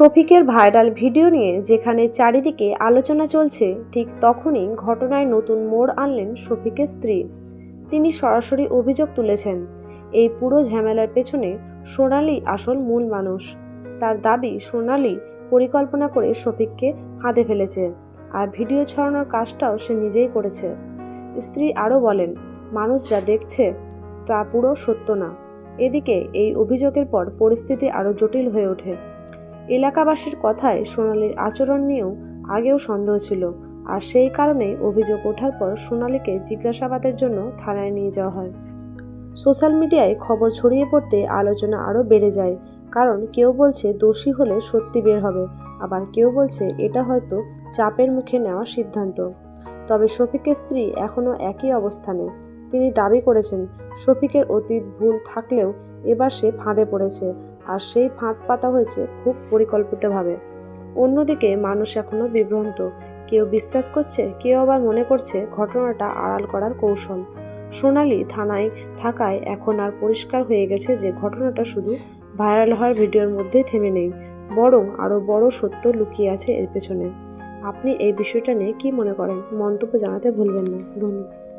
শফিকের viral video নিয়ে যেখানে চারিদিকে আলোচনা চলছে, ঠিক তখনই ঘটনায় নতুন মোড় আনলেন শফিকের স্ত্রী। তিনি সরাসরি অভিযোগ তুলেছেন, এই পুরো ঝামেলার পেছনে সোনালি আসল মূল মানুষ। তার দাবি সোনালি পরিকল্পনা করে শফিককে ফাঁদে ফেলেছে, আর ভিডিও ছড়ানোর কাজটাও সে নিজেই করেছে। স্ত্রী আরও বলেন, মানুষ যা দেখছে, তা পুরো সত্য না। এদিকে এই অভিযোগের পর পরিস্থিতি আরও জটিল হয়ে ওঠে। এলাকাবাসীর কথায় সোনালির আচরণ নিয়েও আগেও সন্দেহ ছিল, আর সেই কারণেই অভিযোগ ওঠার পর সোনালিকে জিজ্ঞাসাবাদের জন্য থানায় নিয়ে যাওয়া হয়। সোশ্যাল মিডিয়ায় খবর ছড়িয়ে পড়তে আলোচনা আরও বেড়ে যায়, কারণ কেউ বলছে দোষী হলে সত্যি বের হবে, আবার কেউ বলছে এটা হয়তো চাপের মুখে নেওয়া সিদ্ধান্ত। তবে শফিকের স্ত্রী এখনও একই অবস্থানে। তিনি দাবি করেছেন, শফিকের অতীত ভুল থাকলেও এবার সে ফাঁদে পড়েছে আর সেই ফাঁদ পাতা হয়েছে খুব পরিকল্পিতভাবে। অন্যদিকে মানুষ এখনও বিভ্রান্ত। কেউ বিশ্বাস করছে, কেউ আবার মনে করছে ঘটনাটা আড়াল করার কৌশল। সোনালি থানায় থাকায় এখন আর পরিষ্কার হয়ে গেছে যে ঘটনাটা শুধু ভাইরাল হওয়ার ভিডিওর মধ্যেই থেমে নেই, বরং আরও বড় সত্য লুকিয়ে আছে এর পেছনে। আপনি এই বিষয়টা নিয়ে কী মনে করেন? মন্তব্য জানাতে ভুলবেন না। ধন্যবাদ।